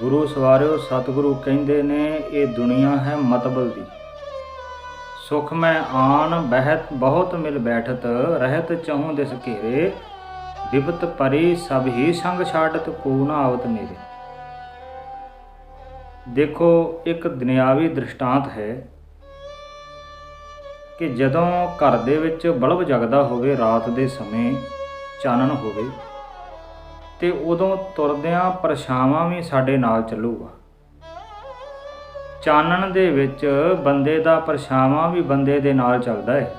ਗੁਰੂ ਸਵਾਰਿਓ, ਸਤਿਗੁਰੂ ਕਹਿੰਦੇ ਨੇ, ਇਹ ਦੁਨੀਆ ਹੈ ਮਤਬਲ ਦੀ। ਸੁਖ ਮੈਂ ਆਨ, ਬਹਿਤ ਬਹੁਤ ਮਿਲ ਬੈਠਤ, ਰਹਿਤ ਚਹੂੰ ਦਿਸ ਘੇਰੇ। ਵਿਪਤ ਪਰੀ, ਸਭ ਹੀ ਸੰਗ ਛਾੜਤ ਕੋ ਨਾ ਆਵਤ ਨੇਰੇ। ਦੇਖੋ, ਇੱਕ ਦੁਨਿਆਵੀ ਦ੍ਰਿਸ਼ਟਾਂਤ ਹੈ ਕਿ ਜਦੋਂ ਘਰ ਦੇ ਵਿੱਚ ਬਲਬ ਜਗਦਾ ਹੋਵੇ, ਰਾਤ ਦੇ ਸਮੇਂ ਚਾਨਣ ਹੋਵੇ ਤੇ ਉਦੋਂ ਤੁਰਦਿਆਂ ਪਰਛਾਵਾਂ ਵੀ ਸਾਡੇ ਨਾਲ ਚੱਲੂਗਾ। ਚਾਨਣ ਦੇ ਵਿੱਚ ਬੰਦੇ ਦਾ ਪਰਛਾਵਾਂ ਵੀ ਬੰਦੇ ਦੇ ਨਾਲ ਚੱਲਦਾ ਹੈ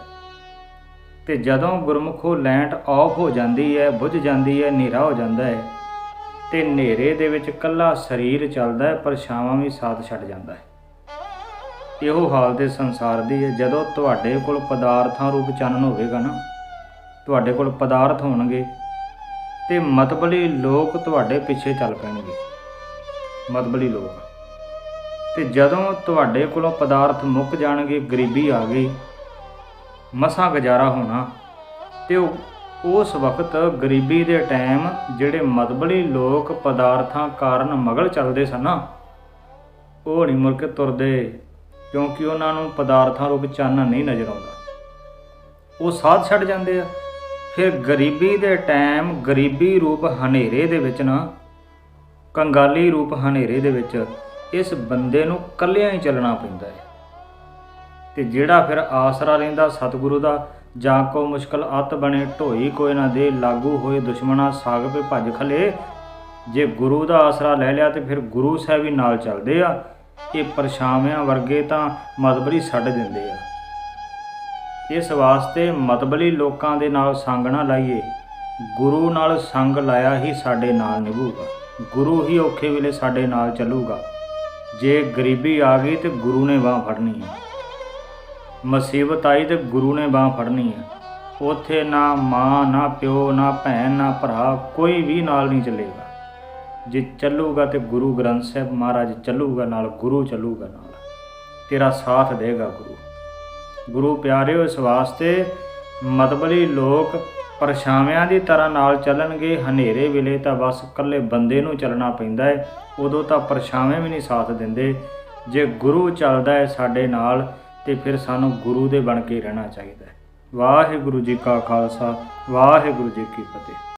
ਤੇ ਜਦੋਂ ਗੁਰਮੁਖੋ ਲੈਂਟ ਆਫ ਹੋ ਜਾਂਦੀ ਹੈ ਬੁੱਝ ਜਾਂਦੀ ਹੈ ਹਨੇਰਾ ਹੋ ਜਾਂਦਾ ਹੈ ਤੇ ਹਨੇਰੇ ਦੇ ਵਿੱਚ ਕੱਲਾ ਸਰੀਰ ਚੱਲਦਾ ਹੈ ਪਰਛਾਵਾਂ ਵੀ ਸਾਥ ਛੱਡ ਜਾਂਦਾ ਹੈ ਇਹੋ ਹਾਲ ਦੇ ਸੰਸਾਰ ਦੀ ਹੈ ਜਦੋਂ ਤੁਹਾਡੇ ਕੋਲ ਪਦਾਰਥਾਂ ਰੂਪ ਚਾਨਣ ਹੋਵੇਗਾ ਨਾ, ਤੁਹਾਡੇ ਕੋਲ ਪਦਾਰਥ ਹੋਣਗੇ ਤੇ ਮਤਬਲੀ ਲੋਕ ਤੁਹਾਡੇ ਪਿੱਛੇ ਚੱਲ ਪੈਣਗੇ। ਮਤਬਲੀ ਲੋਕ। ਤੇ ਜਦੋਂ ਤੁਹਾਡੇ ਕੋਲੋਂ ਪਦਾਰਥ ਮੁੱਕ ਜਾਣਗੇ, ਗਰੀਬੀ ਆ ਗਈ, ਮਸਾਂ ਗੁਜ਼ਾਰਾ ਹੋਣਾ, ਤੇ ਉਹ- ਉਸ ਵਕਤ ਗਰੀਬੀ ਦੇ ਟਾਈਮ ਜਿਹੜੇ ਮਤਬਲੀ ਲੋਕ ਪਦਾਰਥਾਂ ਕਾਰਨ ਮਗਲ ਚੱਲਦੇ ਸਨ ਨਾ, ਉਹ ਨਹੀਂ ਮੁੜ ਕੇ ਤੁਰਦੇ, ਕਿਉਂਕਿ ਉਹਨਾਂ ਨੂੰ ਪਦਾਰਥਾਂ ਰੂਪ ਚਾਨਣ ਨਹੀਂ ਨਜ਼ਰ ਆਉਂਦਾ। ਉਹ ਸਾਧ ਛੱਡ ਜਾਂਦੇ ਆ। ਫਿਰ ਗਰੀਬੀ ਦੇ ਟਾਈਮ ਗਰੀਬੀ ਰੂਪ ਹਨੇਰੇ ਦੇ ਵਿੱਚ ਨਾ, ਕੰਗਾਲੀ ਰੂਪ ਹਨੇਰੇ ਦੇ ਵਿੱਚ ਇਸ ਬੰਦੇ ਨੂੰ ਕੱਲਿਆਂ ਹੀ ਚੱਲਣਾ ਪੈਂਦਾ ਹੈ। ਤੇ ਜਿਹੜਾ ਫਿਰ ਆਸਰਾ ਲੈਂਦਾ ਸਤਿਗੁਰੂ ਦਾ, ਜਾਂ ਕੋ ਮੁਸ਼ਕਲ ਅਤ ਬਣੇ, ਢੋਈ ਕੋਈ ਨਾ ਦੇ, ਲਾਗੂ ਹੋਏ ਦੁਸ਼ਮਣਾ ਸਾਗ ਪੇ ਭੱਜ ਖਲੇ। ਜੇ ਗੁਰੂ ਦਾ ਆਸਰਾ ਲੈ ਲਿਆ ਤੇ ਫਿਰ ਗੁਰੂ ਸਾਹਿਬ ਹੀ ਨਾਲ ਚੱਲਦੇ ਆ। ਇਹ ਪਰਛਾਵਿਆਂ ਵਰਗੇ ਤਾਂ ਮਤਬਰੀ ਛੱਡ ਦਿੰਦੇ ਆ। ਇਸ ਵਾਸਤੇ ਮਤਬਲੀ ਲੋਕਾਂ ਦੇ ਨਾਲ ਸੰਗ ਨਾ ਲਾਈਏ। ਗੁਰੂ ਨਾਲ ਸੰਗ ਲਾਇਆ ਹੀ ਸਾਡੇ ਨਾਲ ਨਿਭੂਗਾ। ਗੁਰੂ ਹੀ ਔਖੇ ਵੇਲੇ ਸਾਡੇ ਨਾਲ ਚੱਲੂਗਾ। ਜੇ ਗਰੀਬੀ ਆ ਗਈ ਤੇ ਗੁਰੂ ਨੇ ਬਾਹ ਫੜਨੀ ਹੈ। ਮੁਸੀਬਤ ਆਈ ਤੇ ਗੁਰੂ ਨੇ ਬਾਹ ਫੜਨੀ ਹੈ। ਉਥੇ ਨਾ ਮਾਂ, ਨਾ ਪਿਓ, ਨਾ ਭੈਣ, ਨਾ ਭਰਾ ਕੋਈ ਵੀ ਨਾਲ ਨਹੀਂ ਚੱਲੇਗਾ। ਜੇ ਚੱਲੂਗਾ ਤੇ ਗੁਰੂ ਗ੍ਰੰਥ ਸਾਹਿਬ ਮਹਾਰਾਜ ਚੱਲੂਗਾ ਨਾਲ, ਗੁਰੂ ਚੱਲੂਗਾ ਨਾਲ। ਤੇਰਾ ਸਾਥ ਦੇਗਾ ਗੁਰੂ। ਗੁਰੂ ਪਿਆਰਿਓ, ਇਸ ਵਾਸਤੇ ਮਤਬਲੀ ਲੋਕ ਪਰਛਾਵਿਆਂ ਦੀ ਤਰ੍ਹਾਂ ਨਾਲ ਚੱਲਣਗੇ, ਹਨੇਰੇ ਵੇਲੇ ਤਾਂ ਬਸ ਇਕੱਲੇ ਬੰਦੇ ਨੂੰ ਚੱਲਣਾ ਪੈਂਦਾ ਹੈ ਉਦੋਂ ਤਾਂ ਪਰਛਾਵੇਂ ਵੀ ਨਹੀਂ ਸਾਥ ਦਿੰਦੇ। ਜੇ ਗੁਰੂ ਚੱਲਦਾ ਹੈ ਸਾਡੇ ਨਾਲ, ਤੇ ਫਿਰ ਸਾਨੂੰ ਗੁਰੂ ਦੇ ਬਣ ਕੇ ਰਹਿਣਾ ਚਾਹੀਦਾ ਹੈ ਵਾਹਿਗੁਰੂ ਜੀ ਕਾ ਖਾਲਸਾ, ਵਾਹਿਗੁਰੂ ਜੀ ਕੀ ਫਤਿਹ।